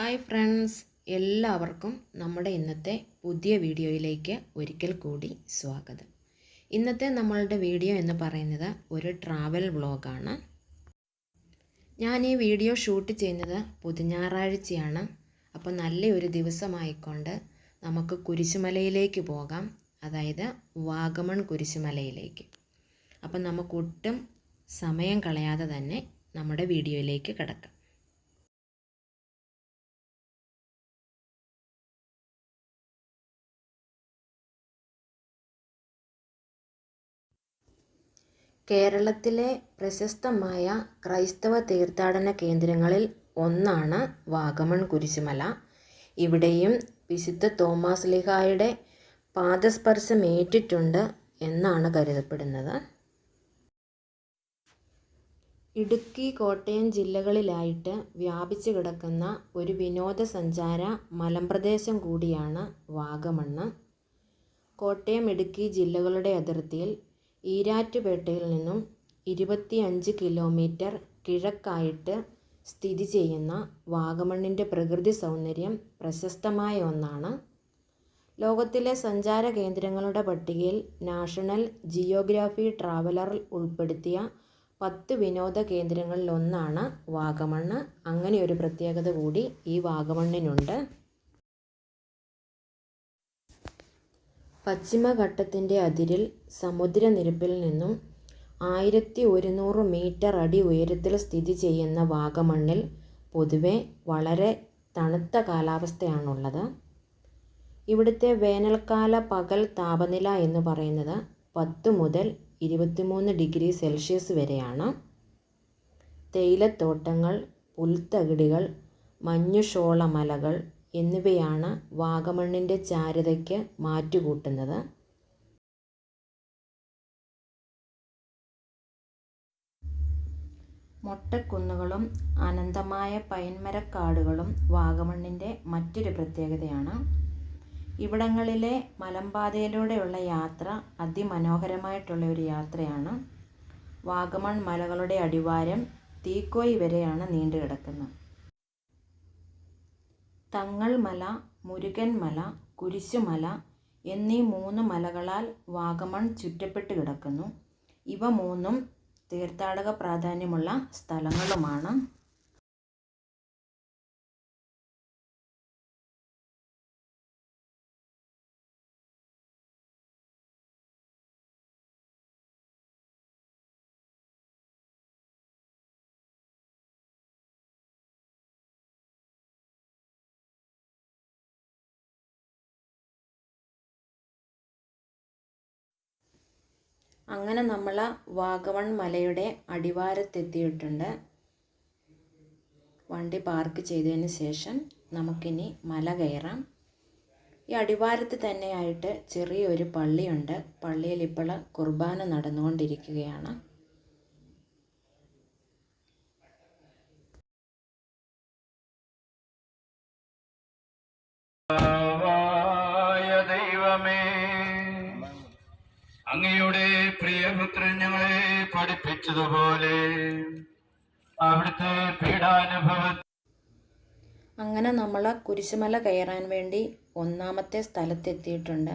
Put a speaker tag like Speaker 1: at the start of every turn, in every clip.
Speaker 1: Hi friends എല്ലാവർക്കും നമ്മുടെ ഇന്നത്തെ പുതിയ വീഡിയോയിലേക്ക് ഒരിക്കൽ കൂടി സ്വാഗതം. ഇന്നത്തെ നമ്മളുടെ വീഡിയോ എന്ന് പറയുന്നത് ഒരു ട്രാവൽ വ്ളോഗാണ് ഞാൻ ഈ വീഡിയോ ഷൂട്ട് ചെയ്യുന്നത് പുതുഞാറാഴ്ചയാണ്. അപ്പോൾ നല്ലൊരു ദിവസമായിക്കൊണ്ട് നമുക്ക് കുരിശുമലയിലേക്ക് പോകാം. അതായത് വാഗമൺ കുരിശുമലയിലേക്ക്. അപ്പം നമുക്കൊട്ടും സമയം കളയാതെ തന്നെ നമ്മുടെ വീഡിയോയിലേക്ക് കിടക്കാം. കേരളത്തിലെ പ്രശസ്തമായ ക്രൈസ്തവ തീർത്ഥാടന കേന്ദ്രങ്ങളിൽ ഒന്നാണ് വാഗമൺ കുരിശുമല. ഇവിടെയും വിശുദ്ധ തോമാസ് ലിഹായുടെ പാദസ്പർശമേറ്റിട്ടുണ്ട് എന്നാണ് കരുതപ്പെടുന്നത്. ഇടുക്കി കോട്ടയം ജില്ലകളിലായിട്ട് വ്യാപിച്ചു കിടക്കുന്ന ഒരു വിനോദസഞ്ചാര മലമ്പ്രദേശം കൂടിയാണ് വാഗമണ്ണ്. കോട്ടയം ഇടുക്കി ജില്ലകളുടെ അതിർത്തിയിൽ ഈരാറ്റുപേട്ടയിൽ നിന്നും ഇരുപത്തിയഞ്ച് കിലോമീറ്റർ കിഴക്കായിട്ട് സ്ഥിതി ചെയ്യുന്ന വാഗമണ്ണിന്റെ പ്രകൃതി സൗന്ദര്യം പ്രശസ്തമായ ഒന്നാണ്. ലോകത്തിലെ സഞ്ചാര കേന്ദ്രങ്ങളുടെ പട്ടികയിൽ നാഷണൽ ജിയോഗ്രാഫി ട്രാവലർ ഉൾപ്പെടുത്തിയ പത്ത് വിനോദ കേന്ദ്രങ്ങളിലൊന്നാണ് വാഗമണ്ണ്. അങ്ങനെ ഒരു പ്രത്യേകത കൂടി ഈ വാഗമണ്ണിനുണ്ട്. പശ്ചിമഘട്ടത്തിന്റെ അതിരിൽ സമുദ്രനിരപ്പിൽ നിന്നും ആയിരത്തി ഒരുന്നൂറ് മീറ്റർ അടി ഉയരത്തിൽ സ്ഥിതി ചെയ്യുന്ന വാഗമണ്ണിൽ പൊതുവെ വളരെ തണുത്ത കാലാവസ്ഥയാണുള്ളത്. ഇവിടുത്തെ വേനൽക്കാല പകൽ താപനില എന്ന് പറയുന്നത് പത്ത് മുതൽ ഇരുപത്തിമൂന്ന് ഡിഗ്രി സെൽഷ്യസ് വരെയാണ്. തേയിലത്തോട്ടങ്ങൾ പുൽത്തകിടികൾ മഞ്ഞുഷോള മലകൾ എന്നിവയാണ് വാഗമണ്ണിന്റെ ചാരുതയ്ക്ക് മാറ്റുകൂട്ടുന്നത്. മൊട്ടക്കുന്നുകളും അനന്തമായ പൈൻമരക്കാടുകളും വാഗമണ്ണിന്റെ മറ്റൊരു പ്രത്യേകതയാണ്. ഇവിടങ്ങളിലെ മലമ്പാതയിലൂടെയുള്ള യാത്ര അതിമനോഹരമായിട്ടുള്ള ഒരു യാത്രയാണ്. വാഗമൺ മലകളുടെ അടിവാരം തീക്കോയി വരെയാണ് നീണ്ടു കിടക്കുന്നത് തങ്ങൾ മുരുകൻമല മുരുകൻ മല കുരിശുമല എന്നീ മൂന്ന് മലകളാൽ വാഗമൺ ചുറ്റപ്പെട്ട് കിടക്കുന്നു. ഇവ മൂന്നും തീർത്ഥാടക പ്രാധാന്യമുള്ള സ്ഥലങ്ങളുമാണ്. അങ്ങനെ നമ്മൾ വാഗവൺ മലയുടെ അടിവാരത്തെത്തിയിട്ടുണ്ട്. വണ്ടി പാർക്ക് ചെയ്തതിന് ശേഷം നമുക്കിനി മല കയറാം. ഈ അടിവാരത്ത് തന്നെയായിട്ട് ചെറിയൊരു പള്ളിയുണ്ട്. പള്ളിയിൽ ഇപ്പോൾ കുർബാന നടന്നുകൊണ്ടിരിക്കുകയാണ്.
Speaker 2: ദൈവമേ അങ്ങയുടെ പ്രിയപുത്രൻ ഞങ്ങളെ പഠിപ്പിച്ചതുപോലെ അവിടുത്തെ പീഡാനുഭവ
Speaker 1: അങ്ങനെ നമ്മൾ കുരിശുമല കയറാൻ വേണ്ടി ഒന്നാമത്തെ സ്ഥലത്തെത്തിയിട്ടുണ്ട്.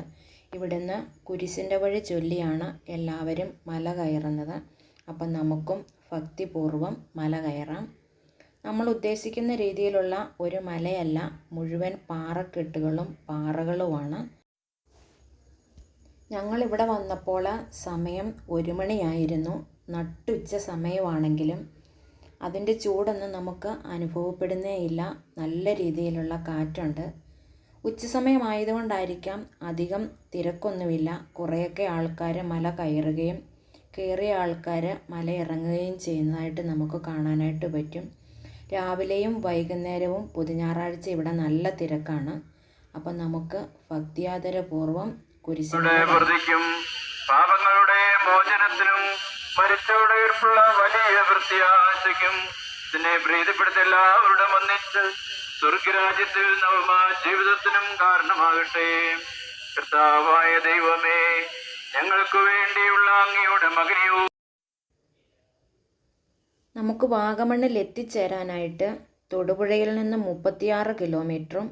Speaker 1: ഇവിടുന്ന് കുരിശിന്റെ വഴി ചൊല്ലിയാണ് എല്ലാവരും മല കയറുന്നത്. അപ്പം നമുക്കും ഭക്തിപൂർവം മല കയറാം. നമ്മൾ ഉദ്ദേശിക്കുന്ന രീതിയിലുള്ള ഒരു മലയല്ല മുഴുവൻ പാറക്കെട്ടുകളും പാറകളുമാണ്. ഞങ്ങളിവിടെ വന്നപ്പോൾ സമയം ഒരു മണിയായിരുന്നു. നട്ടുച്ച സമയമാണെങ്കിലും അതിന്റെ ചൂടൊന്നും നമുക്ക് അനുഭവപ്പെടുന്നേ ഇല്ല. നല്ല രീതിയിലുള്ള കാറ്റുണ്ട്. ഉച്ചസമയമായതുകൊണ്ടായിരിക്കാം അധികം തിരക്കൊന്നുമില്ല. കുറേയൊക്കെ ആൾക്കാർ മല കയറുകയും കയറിയ ആൾക്കാർ മല ഇറങ്ങുകയും ചെയ്യുന്നതായിട്ട് നമുക്ക് കാണാനായിട്ട് പറ്റും. രാവിലെയും വൈകുന്നേരവും പുതുഞാറാഴ്ച ഇവിടെ നല്ല തിരക്കാണ്. അപ്പം നമുക്ക് ഭക്തിയാദരപൂർവം
Speaker 2: പ്രതിക്കും പാപങ്ങളുടെ മോചനത്തിനും മരിച്ചവരുടെ ഉയർപ്പുള്ള വലിയ വൃത്തിയാശയ്ക്കും ഇതിനെ പ്രീതിപ്പെടുത്തി എല്ലാവരുടെ ഒന്നിച്ച് സ്വർഗരാജ്യത്തിൽ നവമാ ജീവിതത്തിനും കാരണമാകട്ടെ. കർത്താവായ ദൈവമേ ഞങ്ങൾക്ക് വേണ്ടിയുള്ള അങ്ങയുടെ മകനെയോ
Speaker 1: നമുക്ക് വാഗമണ്ണിൽ എത്തിച്ചേരാനായിട്ട് തൊടുപുഴയിൽ നിന്ന് മുപ്പത്തിയാറ് കിലോമീറ്ററും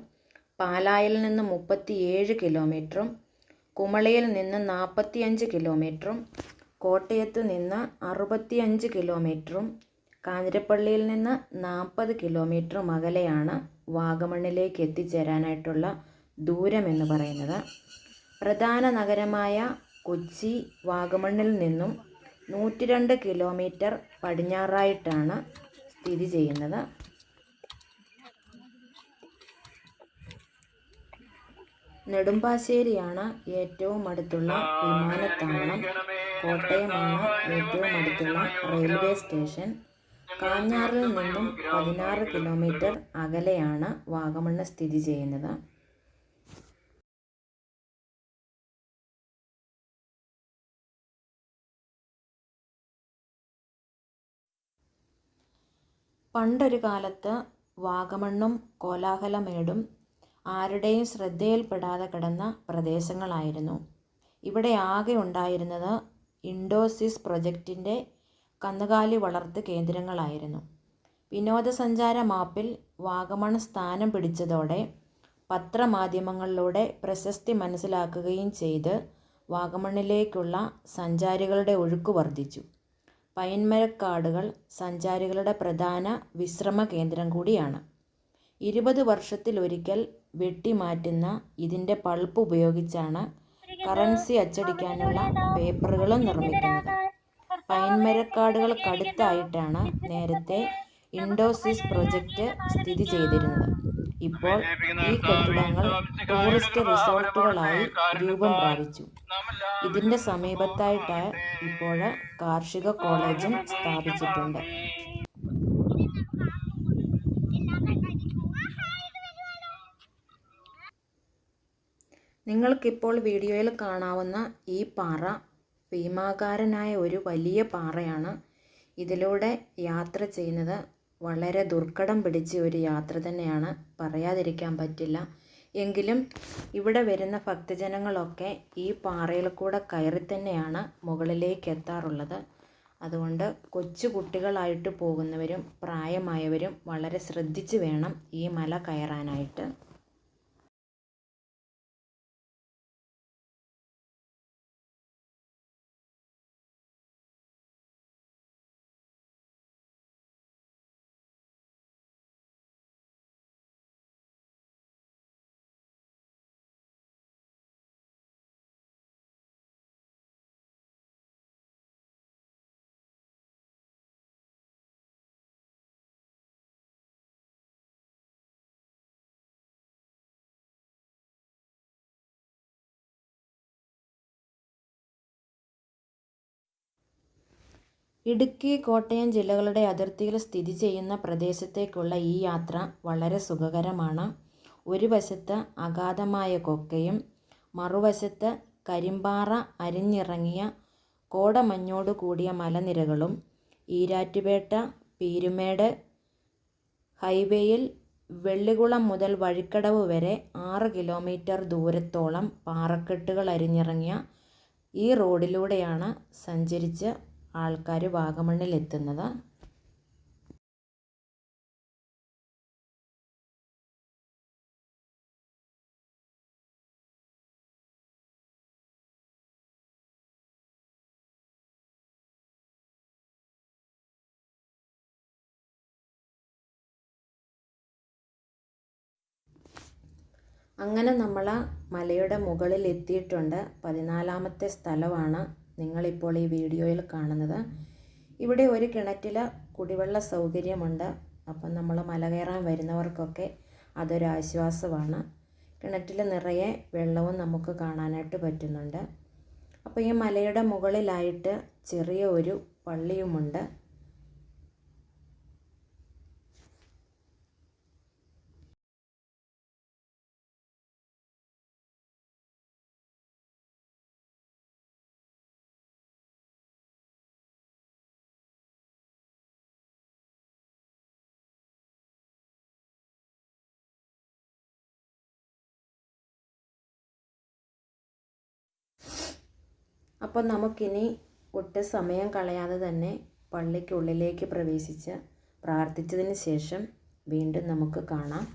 Speaker 1: പാലായിൽ നിന്ന് മുപ്പത്തിയേഴ് കിലോമീറ്ററും കുമളിയിൽ നിന്ന് നാൽപ്പത്തിയഞ്ച് കിലോമീറ്ററും കോട്ടയത്ത് നിന്ന് അറുപത്തിയഞ്ച് കിലോമീറ്ററും കാഞ്ഞിരപ്പള്ളിയിൽ നിന്ന് നാൽപ്പത് കിലോമീറ്ററും അകലെയാണ് വാഗമണ്ണിലേക്ക് എത്തിച്ചേരാനായിട്ടുള്ള ദൂരം എന്ന് പറയുന്നത്. പ്രധാന നഗരമായ കൊച്ചി വാഗമണ്ണിൽ നിന്നും നൂറ്റിരണ്ട് കിലോമീറ്റർ പടിഞ്ഞാറായിട്ടാണ് സ്ഥിതി ചെയ്യുന്നത്. നെടുമ്പാശ്ശേരിയാണ് ഏറ്റവും അടുത്തുള്ള വിമാനത്താവളം. കോട്ടയമാണ് ഏറ്റവും അടുത്തുള്ള റെയിൽവേ സ്റ്റേഷൻ. കാഞ്ഞാറിൽ നിന്നും പതിനാറ് കിലോമീറ്റർ അകലെയാണ് വാഗമണ്ണ് സ്ഥിതി ചെയ്യുന്നത്. പണ്ടൊരു കാലത്ത് വാഗമണ്ണും കോലാഹലമേടും ആരുടെയും ശ്രദ്ധയിൽപ്പെടാതെ കിടന്ന പ്രദേശങ്ങളായിരുന്നു. ഇവിടെ ആകെ ഉണ്ടായിരുന്നത് ഇൻഡോസിസ് പ്രൊജക്റ്റിന്റെ കന്നുകാലി വളർത്ത് കേന്ദ്രങ്ങളായിരുന്നു. വിനോദസഞ്ചാര മാപ്പിൽ വാഗമൺ സ്ഥാനം പിടിച്ചതോടെ പത്രമാധ്യമങ്ങളിലൂടെ പ്രശസ്തി മനസ്സിലാക്കുകയും ചെയ്ത് വാഗമണ്ണിലേക്കുള്ള സഞ്ചാരികളുടെ ഒഴുക്ക് വർദ്ധിച്ചു. പൈൻമരക്കാടുകൾ സഞ്ചാരികളുടെ പ്രധാന വിശ്രമ കേന്ദ്രം കൂടിയാണ്. ഇരുപത് വർഷത്തിലൊരിക്കൽ വെട്ടിമാറ്റുന്ന ഇതിന്റെ പൾപ്പ് ഉപയോഗിച്ചാണ് കറൻസി അച്ചടിക്കാനുള്ള പേപ്പറുകളും നിർമ്മിക്കുന്നത്. പൈൻമരക്കാടുകൾക്കടുത്തായിട്ടാണ് നേരത്തെ ഇൻഡോസിസ് പ്രൊജക്റ്റ് സ്ഥിതി ചെയ്തിരുന്നത്. ഇപ്പോൾ ഈ കെട്ടിടങ്ങൾ ടൂറിസ്റ്റ് റിസോർട്ടുകളായി രൂപം പ്രാപിച്ചു. ഇതിന്റെ സമീപത്തായിട്ട് ഇപ്പോൾ കാർഷിക കോളേജും സ്ഥാപിച്ചിട്ടുണ്ട്. നിങ്ങൾക്കിപ്പോൾ വീഡിയോയിൽ കാണാവുന്ന ഈ പാറ ഭീമാകാരനായ ഒരു വലിയ പാറയാണ്. ഇതിലൂടെ യാത്ര ചെയ്യുന്നത് വളരെ ദുർഘടം പിടിച്ച ഒരു യാത്ര തന്നെയാണ്. പറയാതിരിക്കാൻ പറ്റില്ല. എങ്കിലും ഇവിടെ വരുന്ന ഭക്തജനങ്ങളൊക്കെ ഈ പാറയിൽ കൂടെ കയറി തന്നെയാണ് മുകളിലേക്ക് എത്താറുള്ളത്. അതുകൊണ്ട് കൊച്ചു കുട്ടികളായിട്ട് പോകുന്നവരും പ്രായമായവരും വളരെ ശ്രദ്ധിച്ച് വേണം ഈ മല കയറാനായിട്ട്. ഇടുക്കി കോട്ടയം ജില്ലകളുടെ അതിർത്തിയിൽ സ്ഥിതി ചെയ്യുന്ന പ്രദേശത്തേക്കുള്ള ഈ യാത്ര വളരെ സുഖകരമാണ്. ഒരു വശത്ത് അഗാധമായ കൊക്കയും മറുവശത്ത് കരിമ്പാറ അരിഞ്ഞിറങ്ങിയ കോടമഞ്ഞോട് കൂടിയ മലനിരകളും ഈരാറ്റുപേട്ട പീരുമേട് ഹൈവേയിൽ വെള്ളികുളം മുതൽ വഴിക്കടവ് വരെ ആറ് കിലോമീറ്റർ ദൂരത്തോളം പാറക്കെട്ടുകൾ അരിഞ്ഞിറങ്ങിയ ഈ റോഡിലൂടെയാണ് സഞ്ചരിച്ച് ആൾക്കാർ വാഗമണ്ണിൽ എത്തുന്നത് അങ്ങനെ നമ്മൾ മലയുടെ മുകളിൽ എത്തിയിട്ടുണ്ട് പതിനാലാമത്തെ സ്ഥലമാണ് നിങ്ങളിപ്പോൾ ഈ വീഡിയോയിൽ കാണുന്നത്. ഇവിടെ ഒരു കിണറ്റിൽ കുടിവെള്ള സൗകര്യമുണ്ട്. അപ്പം നമ്മൾ മല കയറാൻ വരുന്നവർക്കൊക്കെ അതൊരാശ്വാസമാണ് കിണറ്റിൽ നിറയെ വെള്ളവും നമുക്ക് കാണാനായിട്ട് പറ്റുന്നുണ്ട്. അപ്പോൾ ഈ മലയുടെ മുകളിലായിട്ട് ചെറിയ ഒരു പള്ളിയുമുണ്ട്. അപ്പോൾ നമുക്കിനി ഒട്ടും സമയം കളയാതെ തന്നെ പള്ളിക്കുള്ളിലേക്ക് പ്രവേശിച്ച് പ്രാർത്ഥിച്ചതിന് ശേഷം വീണ്ടും നമുക്ക് കാണാം.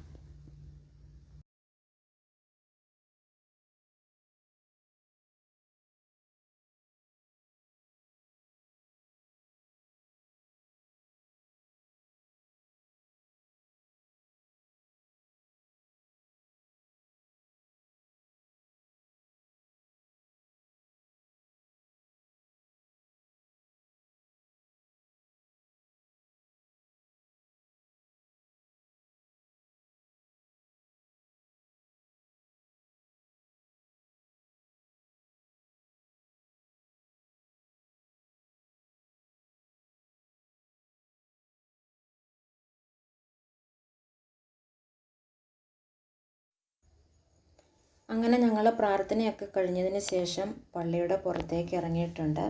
Speaker 1: അങ്ങനെ ഞങ്ങൾ പ്രാർത്ഥനയൊക്കെ കഴിഞ്ഞതിന് ശേഷം പള്ളിയുടെ പുറത്തേക്ക് ഇറങ്ങിയിട്ടുണ്ട്.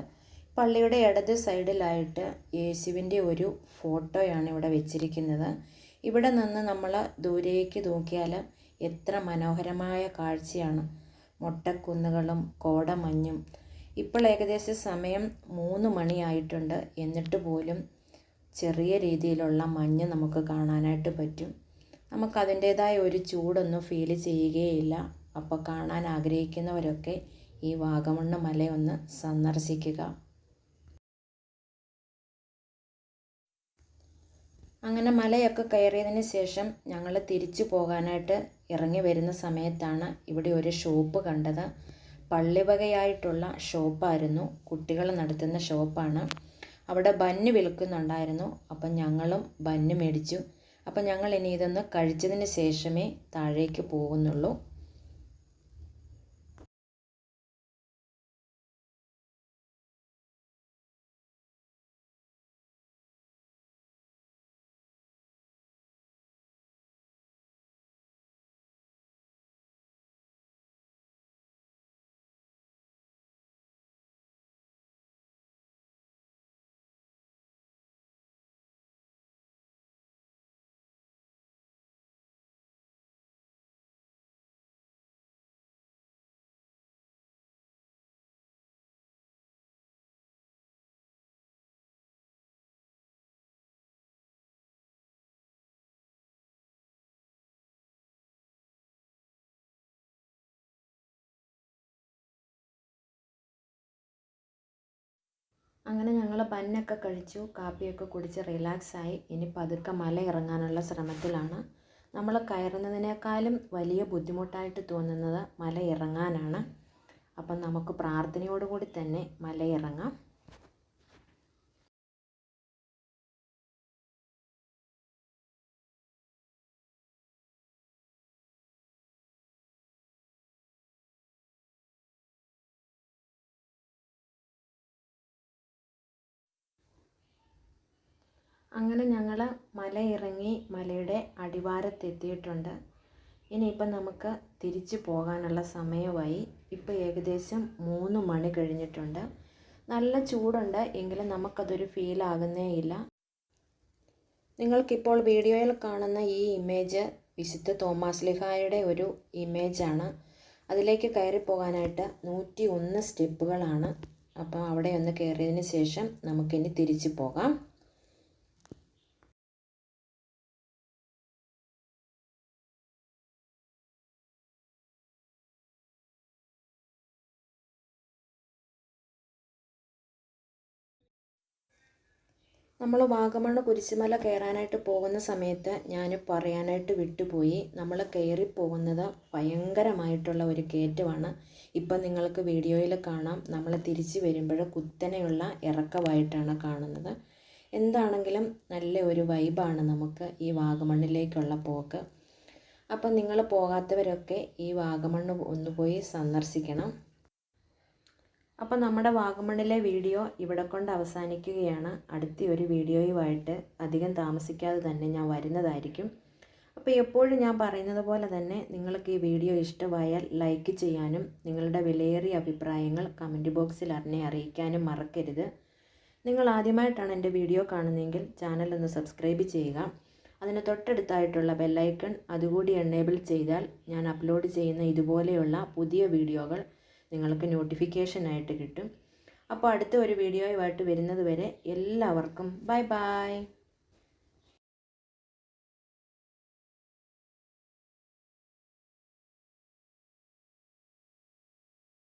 Speaker 1: പള്ളിയുടെ ഇടത് സൈഡിലായിട്ട് യേശുവിന്റെ ഒരു ഫോട്ടോയാണ് ഇവിടെ വെച്ചിരിക്കുന്നത്. ഇവിടെ നിന്ന് നമ്മൾ ദൂരേക്ക് നോക്കിയാൽ എത്ര മനോഹരമായ കാഴ്ചയാണ്. മുട്ടക്കുന്നുകളും കോടമഞ്ഞും. ഇപ്പോൾ ഏകദേശം സമയം മൂന്ന് മണിയായിട്ടുണ്ട്. എന്നിട്ട് പോലും ചെറിയ രീതിയിലുള്ള മഞ്ഞ് നമുക്ക് കാണാനായിട്ട് പറ്റും. നമുക്കതിന്റേതായ ഒരു ചൂടൊന്നും ഫീൽ ചെയ്യുകയില്ല. അപ്പോൾ കാണാൻ ആഗ്രഹിക്കുന്നവരൊക്കെ ഈ വാഗമണ്ണ് മലയൊന്ന് സന്ദർശിക്കുക. അങ്ങനെ മലയൊക്കെ കയറിയതിന് ശേഷം ഞങ്ങൾ തിരിച്ചു പോകാനായിട്ട് ഇറങ്ങി വരുന്ന സമയത്താണ് ഇവിടെ ഒരു ഷോപ്പ് കണ്ടത്. പള്ളിവകയായിട്ടുള്ള ഷോപ്പായിരുന്നു. കുട്ടികൾ നടത്തുന്ന ഷോപ്പാണ്. അവിടെ ബന്ന് വിൽക്കുന്നുണ്ടായിരുന്നു. അപ്പം ഞങ്ങളും ബന്ന് മേടിച്ചു. അപ്പം ഞങ്ങൾ ഇനി ഇതൊന്ന് കഴിച്ചതിന് ശേഷമേ താഴേക്ക് പോകുന്നുള്ളൂ. അങ്ങനെ ഞങ്ങൾ പന്നൊക്കെ കഴിച്ചു കാപ്പിയൊക്കെ കുടിച്ച് റിലാക്സായി ഇനി പതുക്കെ മല ഇറങ്ങാനുള്ള ശ്രമത്തിലാണ്. നമ്മൾ കയറുന്നതിനേക്കാളും വലിയ ബുദ്ധിമുട്ടായിട്ട് തോന്നുന്നത് മല ഇറങ്ങാനാണ്. അപ്പം നമുക്ക് പ്രാർത്ഥനയോടുകൂടി തന്നെ മല ഇറങ്ങാം. അങ്ങനെ ഞങ്ങൾ മലയിറങ്ങി മലയുടെ അടിവാരത്തെത്തിയിട്ടുണ്ട്. ഇനിയിപ്പം നമുക്ക് തിരിച്ചു പോകാനുള്ള സമയമായി. ഇപ്പോൾ ഏകദേശം മൂന്ന് മണി കഴിഞ്ഞിട്ടുണ്ട്. നല്ല ചൂടുണ്ട് എങ്കിലും നമുക്കതൊരു ഫീൽ ആകുന്നേ ഇല്ല. നിങ്ങൾക്കിപ്പോൾ വീഡിയോയിൽ കാണുന്ന ഈ ഇമേജ് വിശുദ്ധ തോമാസ് ലിഹായുടെ ഒരു ഇമേജാണ് അതിലേക്ക് കയറി പോകാനായിട്ട് നൂറ്റി ഒന്ന് സ്റ്റെപ്പുകളാണ്. അപ്പോൾ അവിടെ ഒന്ന് കയറിയതിന് ശേഷം നമുക്കിനി തിരിച്ചു പോകാം. നമ്മൾ വാഗമണ്ണ കുരിശുമല കയറാനായിട്ട് പോകുന്ന സമയത്ത് ഞാൻ പറയാനായിട്ട് വിട്ടുപോയി. നമ്മൾ കയറി പോകുന്നത് ഭയങ്കരമായിട്ടുള്ള ഒരു കയറ്റമാണ്. ഇപ്പം നിങ്ങൾക്ക് വീഡിയോയിൽ കാണാം. നമ്മൾ തിരിച്ചു വരുമ്പോൾ കുത്തനെയുള്ള ഇറക്കമായിട്ടാണ് കാണുന്നത്. എന്താണെങ്കിലും നല്ല ഒരു വൈബാണ് നമുക്ക് ഈ വാഗമണ്ണിലേക്കുള്ള പോക്ക്. അപ്പം നിങ്ങൾ പോകാത്തവരൊക്കെ ഈ വാഗമണ്ണ് ഒന്ന് പോയി സന്ദർശിക്കണം. അപ്പോൾ നമ്മുടെ വാഗമണിലെ വീഡിയോ ഇവിടെ കൊണ്ട് അവസാനിക്കുകയാണ്. അടുത്ത ഒരു വീഡിയോയുമായിട്ട് അധികം താമസിക്കാതെ തന്നെ ഞാൻ വരുന്നതായിരിക്കും. അപ്പോൾ എപ്പോഴും ഞാൻ പറയുന്നത് പോലെ തന്നെ നിങ്ങൾക്ക് ഈ വീഡിയോ ഇഷ്ടമായാൽ ലൈക്ക് ചെയ്യാനും നിങ്ങളുടെ വിലയേറിയ അഭിപ്രായങ്ങൾ കമന്റ് ബോക്സിൽ അറിഞ്ഞെ അറിയിക്കാനും മറക്കരുത്. നിങ്ങൾ ആദ്യമായിട്ടാണ് എന്റെ വീഡിയോ കാണുന്നതെങ്കിൽ ചാനൽ ഒന്ന് സബ്സ്ക്രൈബ് ചെയ്യുക. അതിന് തൊട്ടടുത്തായിട്ടുള്ള ബെല്ലൈക്കൺ അതുകൂടി എണ്ണേബിൾ ചെയ്താൽ ഞാൻ അപ്ലോഡ് ചെയ്യുന്ന ഇതുപോലെയുള്ള പുതിയ വീഡിയോകൾ നിങ്ങൾക്ക് നോട്ടിഫിക്കേഷനായിട്ട് കിട്ടും. അപ്പോൾ അടുത്ത ഒരു വീഡിയോയുമായിട്ട് വരുന്നത് വരെ എല്ലാവർക്കും ബൈ ബൈ